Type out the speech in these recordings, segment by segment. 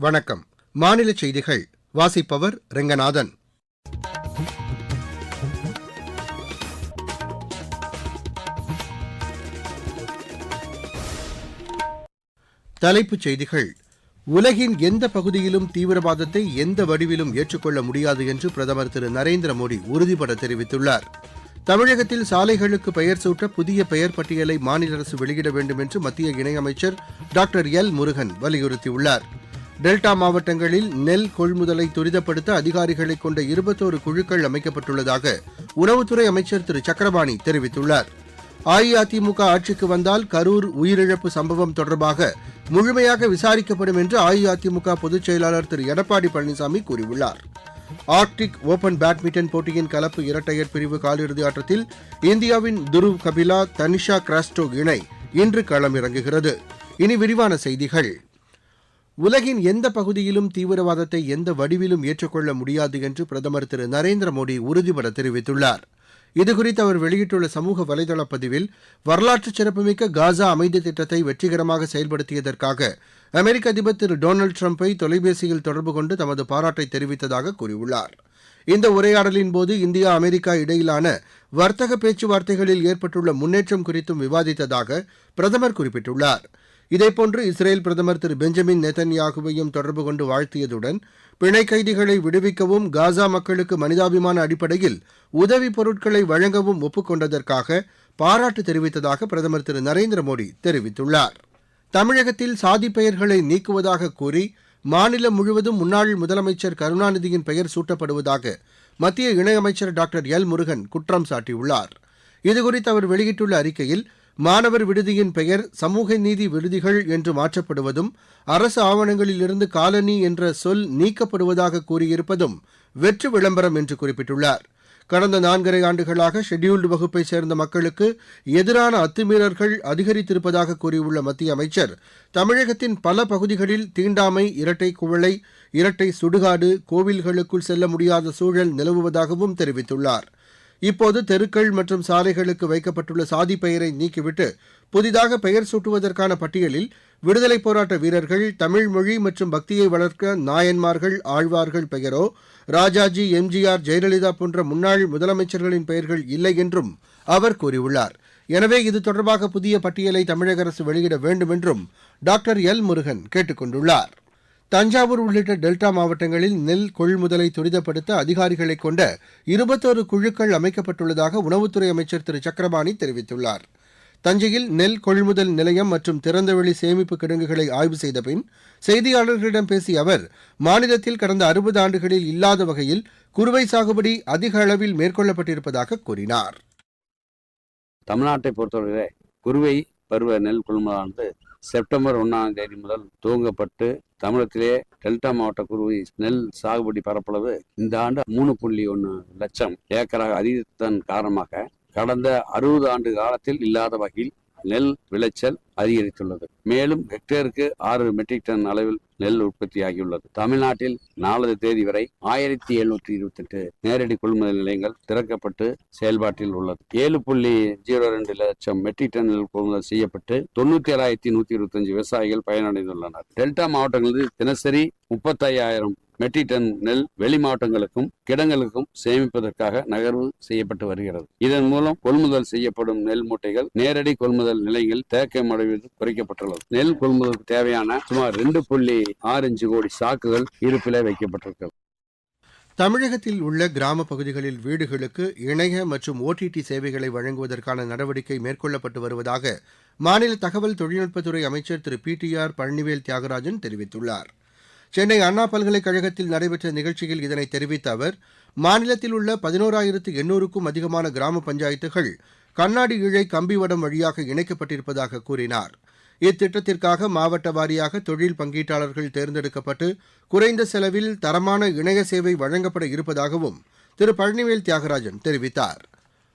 வணக்கம். மாநில செய்திகள். வாசிப்பவர் ரெங்கநாதன். தலைப்புச் செய்திகள். உலகின் எந்த பகுதியிலும் தீவிரவாதத்தை எந்த வடிவிலும் ஏற்றுக்கொள்ள முடியாது என்று பிரதமர் திரு நரேந்திர மோடி உறுதிபட தெரிவித்துள்ளார். தமிழகத்தில் சாலைகளுக்கு பெயர் சூட்ட புதிய பெயர் பட்டியலை மாநில அரசு வெளியிட வேண்டும் என்று மத்திய இணையமைச்சர் டாக்டர் எல் முருகன் வலியுறுத்தியுள்ளார். டெல்டா மாவட்டங்களில் நெல் கொள்முதலை துரிதப்படுத்த அதிகாரிகளை கொண்ட இருபத்தோரு குழுக்கள் அமைக்கப்பட்டுள்ளதாக உணவுத்துறை அமைச்சர் திரு. சக்கரபாணி தெரிவித்துள்ளார். அஇஅதிமுக ஆட்சிக்கு வந்தால் கரூர் உயிரிழப்பு சம்பவம் தொடர்பாக முழுமையாக விசாரிக்கப்படும் என்று அஇஅதிமுக பொதுச் செயலாளர் திரு. எடப்பாடி பழனிசாமி கூறியுள்ளார். ஆர்க்டிக் ஓபன் பேட்மிண்டன் போட்டியின் கலப்பு இரட்டையர் பிரிவு காலிறுதி ஆட்டத்தில் இந்தியாவின் துருவ் கபிலா தனிஷா கிராஸ்டோ இணை இன்று களமிறங்குகிறது. இனி விரிவான செய்திகள். உலகின் எந்த பகுதியிலும் தீவிரவாதத்தை எந்த வடிவிலும் ஏற்றுக்கொள்ள முடியாது என்று பிரதமர் திரு. நரேந்திர மோடி உறுதிபட தெரிவித்துள்ளார். இதுகுறித்து அவர் வெளியிட்டுள்ள சமூக வலைதள பதிவில் வரலாற்று சிறப்புமிக்க காசா அமைதி திட்டத்தை வெற்றிகரமாக செயல்படுத்தியதற்காக அமெரிக்க அதிபர் திரு. டொனால்டு டிரம்பை தொலைபேசியில் தொடர்பு கொண்டு தமது பாராட்டை தெரிவித்ததாக கூறியுள்ளார். இந்த உரையாடலின் போது இந்தியா அமெரிக்கா இடையிலான வர்த்தக பேச்சுவார்த்தைகளில் ஏற்பட்டுள்ள முன்னேற்றம் குறித்தும் விவாதித்ததாக பிரதமர் குறிப்பிட்டுள்ளார். இதேபோன்று இஸ்ரேல் பிரதமர் திரு பெஞ்சமின் நெத்தன்யாகுவையும் தொடர்பு கொண்டு வாழ்த்தியதுடன் பிணை கைதிகளை விடுவிக்கவும் காசா மக்களுக்கு மனிதாபிமான அடிப்படையில் உதவிப் பொருட்களை வழங்கவும் ஒப்புக்கொண்டதற்காக பாராட்டு தெரிவித்ததாக பிரதமர் திரு நரேந்திர மோடி தெரிவித்துள்ளார். தமிழகத்தில் சாதி பெயர்களை நீக்குவதாக கூறி மாநிலம் முழுவதும் முன்னாள் முதலமைச்சர் கருணாநிதியின் பெயர் சூட்டப்படுவதாக மத்திய இணையமைச்சர் டாக்டர் எல் முருகன் குற்றம் சாட்டியுள்ளார். இதுகுறித்து அவர் வெளியிட்டுள்ள அறிக்கையில் மாணவர் விடுதியின் பெயர் சமூக நீதி விடுதிகள் என்று மாற்றப்படுவதும் அரசு ஆவணங்களிலிருந்து காலனி என்ற சொல் நீக்கப்படுவதாக கூறியிருப்பதும் வெற்று விளம்பரம் என்று குறிப்பிட்டுள்ளார். கடந்த நான்கரை ஆண்டுகளாக ஷெட்யூல்டு வகுப்பைச் சேர்ந்த மக்களுக்கு எதிரான அத்துமீறல்கள் அதிகரித்திருப்பதாக கூறியுள்ள மத்திய அமைச்சர் தமிழகத்தின் பல பகுதிகளில் தீண்டாமை இரட்டை குவளை இரட்டை சுடுகாடு கோவில்களுக்குள் செல்ல முடியாத சூழல் நிலவுவதாகவும் தெரிவித்துள்ளார். இப்போது தெருக்கள் மற்றும் சாலைகளுக்கு வைக்கப்பட்டுள்ள சாதி பெயரை நீக்கிவிட்டு புதிதாக பெயர் சூட்டுவதற்கான பட்டியலில் விடுதலைப் போராட்ட வீரர்கள் தமிழ் மொழி மற்றும் பக்தியை வளர்க்க நாயன்மார்கள் ஆழ்வார்கள் பெயரோ ராஜாஜி எம்ஜிஆர் ஜெயலலிதா போன்ற முன்னாள் முதலமைச்சர்களின் பெயர்கள் இல்லை என்றும் அவர் கூறியுள்ளார். எனவே இது தொடர்பாக புதிய பட்டியலை தமிழக அரசு வெளியிட வேண்டும் என்றும் டாக்டர் எல் முருகன் கேட்டுக் கொண்டுள்ளாா் தஞ்சாவூர் உள்ளிட்ட டெல்டா மாவட்டங்களில் நெல் கொள்முதலை துரிதப்படுத்த அதிகாரிகளை கொண்ட இருபத்தோரு குழுக்கள் அமைக்கப்பட்டுள்ளதாக உணவுத்துறை அமைச்சர் திரு. சக்கரபாணி தெரிவித்துள்ளார். தஞ்சையில் நெல் கொள்முதல் நிலையம் மற்றும் திறந்தவெளி சேமிப்பு கிடங்குகளை ஆய்வு செய்த பின் செய்தியாளர்களிடம் பேசிய அவர் மாநிலத்தில் கடந்த அறுபது ஆண்டுகளில் இல்லாத வகையில் குறுவை சாகுபடி அதிக அளவில் மேற்கொள்ளப்பட்டிருப்பதாக கூறினார். தமிழ்நாட்டை பொறுத்தவரை குறுவை பருவ நெல் கொள்முதலானது செப்டம்பர் ஒன்றாம் தேதி முதல் துவங்கப்பட்டு தமிழகத்திலே டெல்டா மாவட்ட குருவி நெல் சாகுபடி பரப்பளவு இந்த ஆண்டு மூணு புள்ளி ஒன்று லட்சம் ஏக்கராக அதிகரித்ததன் காரணமாக கடந்த அறுபது ஆண்டு காலத்தில் இல்லாத வகையில் நெல் விளைச்சல் அதிகரித்துள்ளது. மேலும் ஹெக்டேருக்கு ஆறு மெட்ரிக் டன் அளவில் நெல் உற்பத்தியாகியுள்ளது. தமிழ்நாட்டில் நாலு தேதி வரை ஆயிரத்தி எழுநூற்றி இருபத்தி எட்டு நேரடி கொள்முதல் நிலையங்கள் திறக்கப்பட்டு செயல்பாட்டில் உள்ளது. ஏழு புள்ளி ஜீரோ ரெண்டு லட்சம் மெட்ரிக் டன் நெல் கொள்முதல் செய்யப்பட்டு தொண்ணூத்தி ஏழாயிரத்தி நூத்தி இருபத்தஞ்சு விவசாயிகள் பயனடைந்துள்ளனர். டெல்டா மாவட்டங்களில் தினசரி முப்பத்தையாயிரம் மெட்ரிக் டன் நெல் வெளி மாவட்டங்களுக்கும் கிடங்களுக்கும் சேமிப்பதற்காக நகர்வு செய்யப்பட்டு வருகிறது. இதன் மூலம் கொள்முதல் செய்யப்படும் நெல் மூட்டைகள் நேரடி கொள்முதல் நிலையங்கள் தேக்கம் அடைவது குறைக்கப்பட்டுள்ளது நெல் கொள்முதலுக்கு தேவையான சுமார் ரெண்டு புள்ளி ஆறு அஞ்சு கோடி சாக்குகள் இருப்பிலே வைக்கப்பட்டிருக்கிறது. தமிழகத்தில் உள்ள கிராம பகுதிகளில் வீடுகளுக்கு இணைய மற்றும் ஓடிடி சேவைகளை வழங்குவதற்கான நடவடிக்கை மேற்கொள்ளப்பட்டு வருவதாக மாநில தகவல் தொழில்நுட்பத்துறை அமைச்சர் Thiru P T R Palanivel Thiagarajan தெரிவித்துள்ளார். சென்னை அண்ணா பல்கலைக்கழகத்தில் நடைபெற்ற நிகழ்ச்சியில் இதனை தெரிவித்த அவர் மாநிலத்தில் உள்ள பதினோராயிரத்து எண்ணூறுக்கும் அதிகமான கிராம பஞ்சாயத்துகள் கண்ணாடி இழை கம்பிவடம் வழியாக இணைக்கப்பட்டிருப்பதாக கூறினார். இத்திட்டத்திற்காக மாவட்ட வாரியாக தொழில் பங்கீட்டாளர்கள் தேர்ந்தெடுக்கப்பட்டு குறைந்த செலவில் தரமான இணைய சேவை வழங்கப்பட இருப்பதாகவும் திரு. பழனிவேல் தியாகராஜன் தெரிவித்தார்.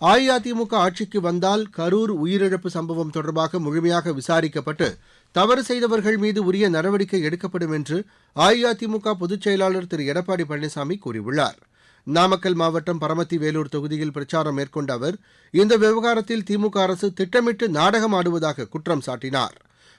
அஇஅதிமுக ஆட்சிக்கு வந்தால் கரூர் உயிரிழப்பு சம்பவம் தொடர்பாக முழுமையாக விசாரிக்கப்பட்டு தவறு செய்தவர்கள் மீது உரிய நடவடிக்கை எடுக்கப்படும் என்று அஇஅதிமுக பொதுச் செயலாளர் திரு. எடப்பாடி பழனிசாமி கூறியுள்ளார். நாமக்கல் மாவட்டம் பரமத்தி வேலூர் தொகுதியில் பிரச்சாரம் மேற்கொண்ட அவர் இந்த விவகாரத்தில் திமுக அரசு திட்டமிட்டு நாடகம் ஆடுவதாக குற்றம் சாட்டினார்.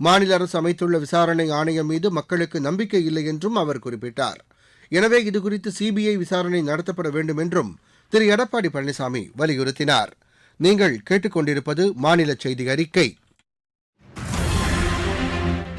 மாநில அரசு அமைத்துள்ள விசாரணை ஆணையம் மீது மக்களுக்கு நம்பிக்கை இல்லை என்றும் அவர் குறிப்பிட்டார். எனவே இதுகுறித்து சிபிஐ விசாரணை நடத்தப்பட வேண்டும் என்றும் திரு. எடப்பாடி பழனிசாமி வலியுறுத்தினார். நீங்கள் கேட்டுக்கொண்டிருப்பது மாநில செய்தி அறிக்கை.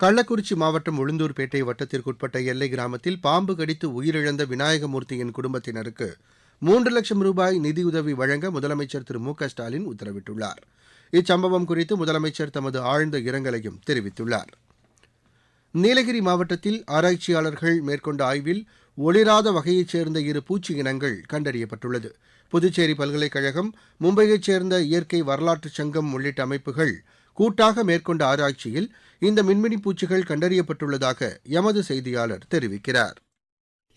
கள்ளக்குறிச்சி மாவட்டம் உளுந்தூர்பேட்டை வட்டத்திற்குட்பட்ட எல்லை கிராமத்தில் பாம்பு கடித்து உயிரிழந்த விநாயகமூர்த்தியின் குடும்பத்தினருக்கு மூன்று லட்சம் ரூபாய் நிதியுதவி வழங்க முதலமைச்சர் திரு மு க ஸ்டாலின் உத்தரவிட்டுள்ளார். இச்சம்பவம் குறித்து முதலமைச்சர் தமது ஆழ்ந்த இரங்கலையும் தெரிவித்துள்ளார். நீலகிரி மாவட்டத்தில் ஆராய்ச்சியாளர்கள் மேற்கொண்ட ஆய்வில் ஒளிராத வகையைச் சேர்ந்த இரு பூச்சி இனங்கள் கண்டறியப்பட்டுள்ளது. புதுச்சேரி பல்கலைக்கழகம் மும்பையைச் சேர்ந்த இயற்கை வரலாற்றுச் சங்கம் உள்ளிட்ட அமைப்புகள் கூட்டாக மேற்கொண்ட ஆராய்ச்சியில் இந்த மின்மினி பூச்சிகள் கண்டறியப்பட்டுள்ளதாக எமது செய்தியாளர் தெரிவிக்கிறார்.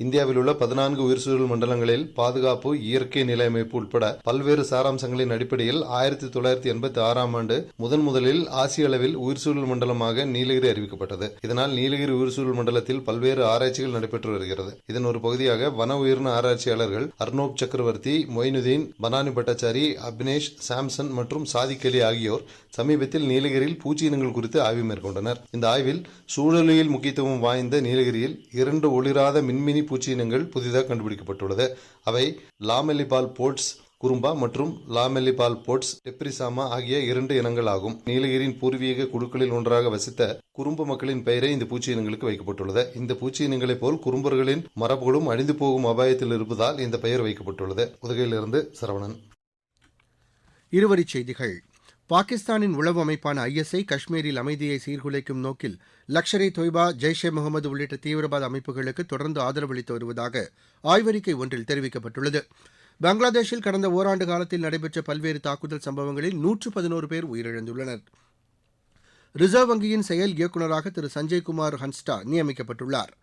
இந்தியாவில் உள்ள பதினான்கு உயிர் சூழல் மண்டலங்களில் பாதுகாப்பு இயற்கை நிலையமைப்பு உட்பட பல்வேறு சாராம்சங்களின் அடிப்படையில் ஆயிரத்தி தொள்ளாயிரத்தி எண்பத்தி ஆறாம் ஆண்டு முதன் முதலில் ஆசிய அளவில் உயிர் சூழல் மண்டலமாக நீலகிரி அறிவிக்கப்பட்டது. இதனால் நீலகிரி உயிர் சூழல் மண்டலத்தில் பல்வேறு ஆராய்ச்சிகள் நடைபெற்று வருகிறது. இதன் ஒரு பகுதியாக வன உயிரின ஆராய்ச்சியாளர்கள் அர்னோப் சக்கரவர்த்தி மொயினுதீன் பனானி பட்டாச்சாரி அபினேஷ் சாம்சன் மற்றும் சாதிக் அலி ஆகியோர் சமீபத்தில் நீலகிரியில் பூச்சி இனங்கள் குறித்து ஆய்வு மேற்கொண்டனர். இந்த ஆய்வில் சூழலியல் முக்கியத்துவம் வாய்ந்த நீலகிரியில் இரண்டு ஒளிராத மின்மினி பூச்சி இனங்கள் புதிதாக கண்டுபிடிக்கப்பட்டுள்ளது. அவை லாமெல்லிபால் போர்ட்ஸ் குறும்பா மற்றும் லாமெல்லிபால் போர்ட்ஸ் டெப்ரிசாமா ஆகிய இரண்டு இனங்கள் ஆகும் நீலகிரியின் பூர்வீக குழுக்களில் ஒன்றாக வசித்த குறும்பு மக்களின் பெயரே இந்த பூச்சி இனங்களுக்கு வைக்கப்பட்டுள்ளது. இந்த பூச்சி இனங்களைப் போல் குறும்பர்களின் மரபுகளும் அழிந்து போகும் அபாயத்தில் இருப்பதால் இந்த பெயர் வைக்கப்பட்டுள்ளது. உதகையிலிருந்து சரவணன். இருவரிச் செய்திகள். பாகிஸ்தானின் உளவு அமைப்பான ஐஎஸ்ஐ காஷ்மீரில் அமைதியை சீர்குலைக்கும் நோக்கில் லஷ்கர் இ தொய்பா ஜெய்ஷ் ஏ முகமது உள்ளிட்ட தீவிரவாத அமைப்புகளுக்கு தொடர்ந்து ஆதரவளித்து வருவதாக ஆய்வறிக்கை ஒன்றில் தெரிவிக்கப்பட்டுள்ளது. பங்களாதேஷில் கடந்த ஓராண்டு காலத்தில் நடைபெற்ற பல்வேறு தாக்குதல் சம்பவங்களில் நூற்று பதினோரு பேர் உயிரிழந்துள்ளனர். ரிசர்வ் வங்கியின் செயல் இயக்குநராக திரு சஞ்சய் குமார் ஹன்ஸ்டா நியமிக்கப்பட்டுள்ளார்.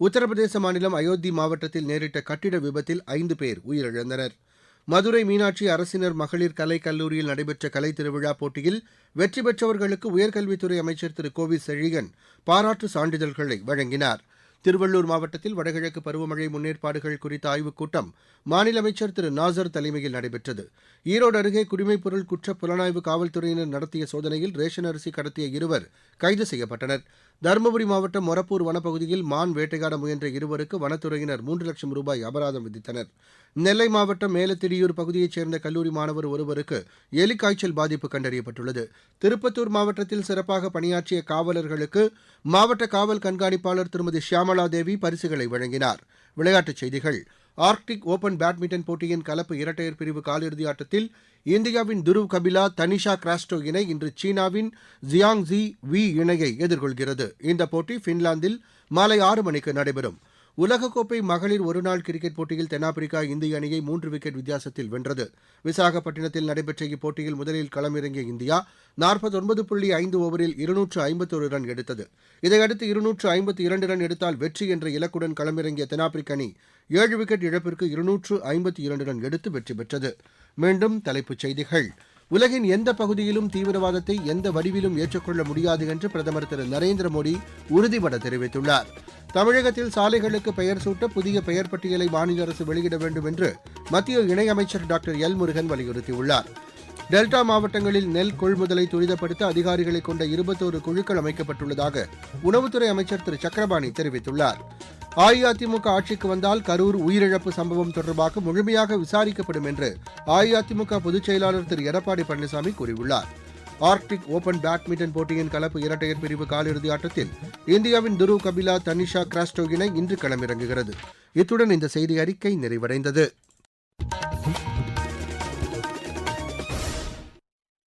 உத்தரப்பிரதேச மாநிலம் அயோத்தி மாவட்டத்தில் நேரிட்ட கட்டிட விபத்தில் ஐந்து பேர் உயிரிழந்தனர். மதுரை மீனாட்சி அரசினர் மகளிர் கலைக் கல்லூரியில் நடைபெற்ற கலைத் திருவிழா போட்டியில் வெற்றி பெற்றவர்களுக்கு உயர்கல்வித்துறை அமைச்சர் திரு. கோவி செழியன் பாராட்டு சான்றிதழ்களை வழங்கினார். திருவள்ளூர் மாவட்டத்தில் வடகிழக்கு பருவமழை முன்னேற்பாடுகள் குறித்த ஆய்வுக் கூட்டம் மாநில அமைச்சர் திரு. நாசர் தலைமையில் நடைபெற்றது. ஈரோடு அருகே குடிமைப்பொருள் குற்ற புலனாய்வு காவல்துறையினர் நடத்திய சோதனையில் ரேஷன் அரிசி கடத்திய இருவர் கைது செய்யப்பட்டனா் தருமபுரி மாவட்டம் மொரப்பூர் வனப்பகுதியில் மான் வேட்டையாட முயன்ற இருவருக்கு வனத்துறையினர் மூன்று லட்சம் ரூபாய் அபராதம் விதித்தனர். நெல்லை மாவட்டம் மேலத்திரியூர் பகுதியைச் சேர்ந்த கல்லூரி மாணவர் ஒருவருக்கு எலிக்காய்ச்சல் பாதிப்பு கண்டறியப்பட்டுள்ளது. திருப்பத்தூர் மாவட்டத்தில் சிறப்பாக பணியாற்றிய காவலர்களுக்கு மாவட்ட காவல் கண்காணிப்பாளர் திருமதி ஷியாமலா தேவி பரிசுகளை வழங்கினார். விளையாட்டுச் செய்திகள். ஆர்க்டிக் ஓபன் பேட்மிண்டன் போட்டியின் கலப்பு இரட்டையர் பிரிவு காலிறுதி ஆட்டத்தில் இந்தியாவின் துருவ் கபிலா தனிஷா கிராஸ்டோ இணை இன்று சீனாவின் ஜியாங் ஜி வி இணையை எதிர்கொள்கிறது. இந்த போட்டி பின்லாந்தில் மாலை ஆறு மணிக்கு நடைபெறும். உலகக்கோப்பை மகளிர் ஒருநாள் கிரிக்கெட் போட்டியில் தென்னாப்பிரிக்கா இந்திய அணியை மூன்று விக்கெட் வித்தியாசத்தில் வென்றது. விசாகப்பட்டினத்தில் நடைபெற்ற இப்போட்டியில் முதலில் களமிறங்கிய இந்தியா நாற்பத்தொன்பது புள்ளி ஐந்து ஓவரில் இருநூற்று ஐம்பத்தொரு ரன் எடுத்தது. இதையடுத்து இருநூற்று ஐம்பத்தி இரண்டு ரன் எடுத்தால் வெற்றி என்ற இலக்குடன் களமிறங்கிய தென்னாப்பிரிக்க அணி ஏழு விக்கெட் இழப்பிற்கு இருநூற்று ஐம்பத்தி இரண்டு ரன் எடுத்து வெற்றி பெற்றது. மீண்டும் தலைப்புச் செய்திகள். உலகின் எந்த பகுதியிலும் தீவிரவாதத்தை எந்த வடிவிலும் ஏற்றுக்கொள்ள முடியாது என்று பிரதமர் திரு நரேந்திர மோடி உறுதிபட தெரிவித்துள்ளார். தமிழகத்தில் சாலைகளுக்கு பெயர் சூட்ட புதிய பெயர் பட்டியலை மாநில அரசு வெளியிட வேண்டும் என்று மத்திய இணையமைச்சர் டாக்டர் எல் முருகன் வலியுறுத்தியுள்ளார். டெல்டா மாவட்டங்களில் நெல் கொள்முதலை துரிதப்படுத்த அதிகாரிகளை கொண்ட இருபத்தோரு குழுக்கள் அமைக்கப்பட்டுள்ளதாக உணவுத்துறை அமைச்சர் திரு சக்கரபாணி தெரிவித்துள்ளார். அஇஅதிமுக ஆட்சிக்கு வந்தால் கரூர் உயிரிழப்பு சம்பவம் தொடர்பாக முழுமையாக விசாரிக்கப்படும் என்று அஇஅதிமுக பொதுச் செயலாளர் திரு எடப்பாடி பழனிசாமி கூறியுள்ளார். ஆர்க்டிக் ஓபன் பேட்மிண்டன் போட்டியின் கலப்பு இரட்டையர் பிரிவு காலிறுதி ஆட்டத்தில் இந்தியாவின் துருவ் கபிலா தனிஷா கிராஸ்டோ இணை இன்று களமிறங்குகிறது. இத்துடன் இந்த செய்தி அறிக்கை நிறைவடைந்தது.